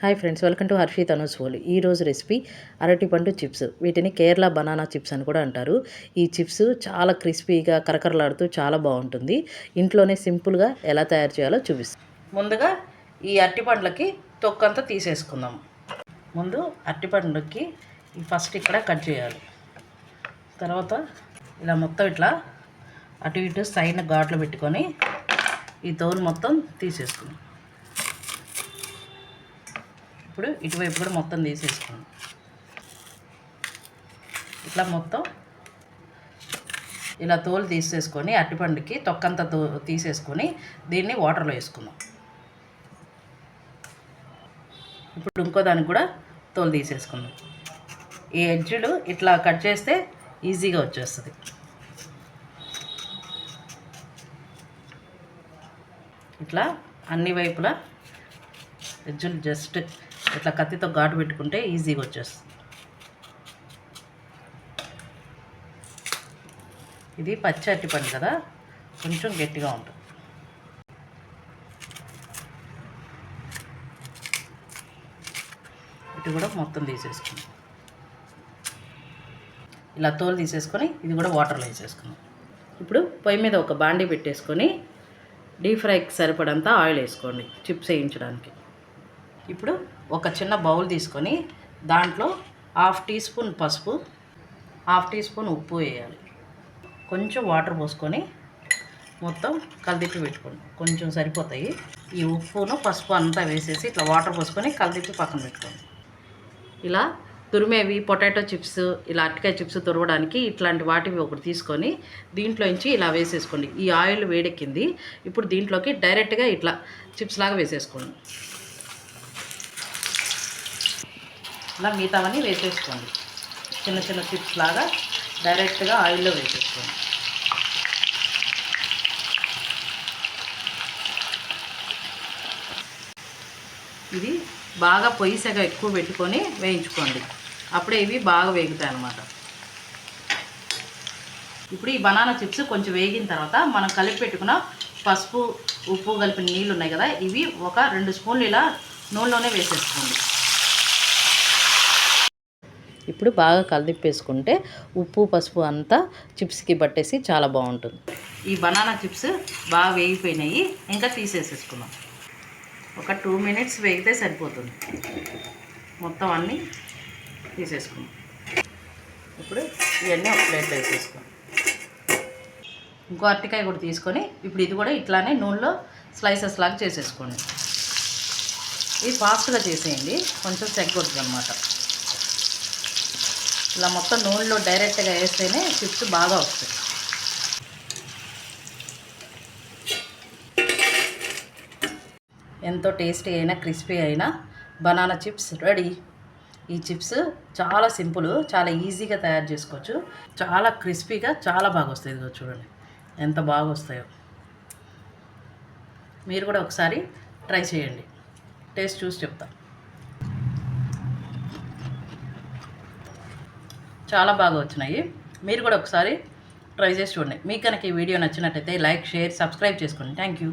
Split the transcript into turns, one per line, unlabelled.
Hi friends welcome to హర్షి తనుస్ ఓలి ఈ రెసిపీ అరటిపండు చిప్స్ వీటిని కేరళ బనానా చిప్స్ అని కూడా అంటారు. ఈ చిప్స్ చాలా క్రిస్పీగా కరకరలాడుతూ చాలా బాగుంటుంది. ఇంట్లోనే సింపుల్గా ఎలా తయారు చేయాలో చూపిస్తాం. ముందుగా ఈ అరటిపండ్లకి తొక్కంతా తీసేసుకుందాం. ముందు అరటిపండుకి ఈ ఫస్ట్ ఇక్కడ కట్ చేయాలి. తర్వాత ఇలా మొత్తం ఇట్లా అటు ఇటు సైడ్ ఘాట్లు పెట్టుకొని ఈ తోలు మొత్తం తీసేసుకుందాం. ఇప్పుడు ఇటువైపు కూడా మొత్తం తీసేసుకోండి. ఇట్లా మొత్తం ఇలా తోలు తీసేసుకొని అరటిపండుకి తొక్కంతా తో తీసేసుకొని దీన్ని వాటర్లో వేసుకుందాం. ఇప్పుడు ఇంకో దానికి కూడా తోలు తీసేసుకుందాం. ఈ ఎడ్జులు ఇట్లా కట్ చేస్తే ఈజీగా వచ్చేస్తుంది. ఇట్లా అన్ని వైపులా ఎడ్జులు జస్ట్ ఇట్లా కత్తితో ఘాటు పెట్టుకుంటే ఈజీగా వచ్చేస్తుంది. ఇది పచ్చి అరటిపండు కదా కొంచెం గట్టిగా ఉంటుంది. ఇటు కూడా మొత్తం తీసేసుకుందాం. ఇలా తోలు తీసేసుకొని ఇది కూడా వాటర్లో వేసేసుకుందాం. ఇప్పుడు పొయ్యి మీద ఒక బాండీ పెట్టేసుకొని డీప్ ఫ్రైకి సరిపడంతా ఆయిల్ వేసుకోండి చిప్స్ వేయించడానికి. ఇప్పుడు ఒక చిన్న బౌల్ తీసుకొని దాంట్లో హాఫ్ టీ స్పూన్ పసుపు హాఫ్ టీ స్పూన్ ఉప్పు వేయాలి. కొంచెం వాటర్ పోసుకొని మొత్తం కలిదిప్పి పెట్టుకోండి. కొంచెం సరిపోతాయి. ఈ ఉప్పును పసుపు అంతా వేసేసి ఇట్లా వాటర్ పోసుకొని కలిదిప్పి పక్కన పెట్టుకోండి. ఇలా తురిమేవి పొటాటో చిప్స్ ఇలా అరటికాయ చిప్స్ తురవడానికి ఇట్లాంటి వాటివి ఒకటి తీసుకొని దీంట్లోంచి ఇలా వేసేసుకోండి. ఈ ఆయిల్ వేడెక్కింది. ఇప్పుడు దీంట్లోకి డైరెక్ట్గా ఇట్లా చిప్స్ లాగా వేసేసుకోండి. ఇలా మిగతావన్నీ వేసేసుకోండి. చిన్న చిన్న చిప్స్ లాగా డైరెక్ట్గా ఆయిల్లో వేసేసుకోండి. ఇది బాగా పొయ్యి సెగ ఎక్కువ పెట్టుకొని వేయించుకోండి. అప్పుడే ఇవి బాగా వేగుతాయి అన్నమాట. ఇప్పుడు ఈ బనానా చిప్స్ కొంచెం వేగిన తర్వాత మనం కలిపి పెట్టుకున్న పసుపు ఉప్పు కలిపిన నీళ్ళు ఉన్నాయి కదా ఇవి ఒక రెండు స్పూన్లు ఇలా నూనెలోనే వేసేసుకోండి. ఇప్పుడు బాగా కలిదిప్పేసుకుంటే ఉప్పు పసుపు అంతా చిప్స్కి పట్టేసి చాలా బాగుంటుంది. ఈ బనానా చిప్స్ బాగా వేగిపోయినాయి. ఇంకా తీసేసేసుకున్నాం ఒక టూ మినిట్స్ వేగితే సరిపోతుంది. మొత్తం అన్నీ తీసేసుకున్నాం ఇప్పుడు ఇవన్నీ ఒక ప్లేట్లో వేసేసుకున్నాం ఇంకో అరటికాయ కూడా తీసుకొని ఇప్పుడు ఇది కూడా ఇట్లానే నూనెలో స్లైసెస్ లాగా చేసేసుకోండి. ఇది ఫాస్ట్గా చేసేయండి. కొంచెం సెగ్గొద్దు అనమాట ఇలా మొత్తం నూనెలో డైరెక్ట్గా వేస్తేనే చిప్స్ బాగా వస్తాయి. ఎంతో టేస్టీ అయినా క్రిస్పీ అయినా బనానా చిప్స్ రెడీ. ఈ చిప్స్ చాలా సింపుల్ చాలా ఈజీగా తయారు చేసుకోవచ్చు. చాలా క్రిస్పీగా చాలా బాగా వస్తాయి. ఇదిగో చూడండి ఎంత బాగా వస్తాయో. మీరు కూడా ఒకసారి ట్రై చేయండి. టేస్ట్ చూసి చెప్తాను చాలా బాగా వచ్చినాయి. మీరు కూడా ఒకసారి ట్రై చేసి చూడండి. మీకు కనుక ఈ వీడియో నచ్చినట్టయితే లైక్ షేర్ సబ్స్క్రైబ్ చేసుకోండి. Thank you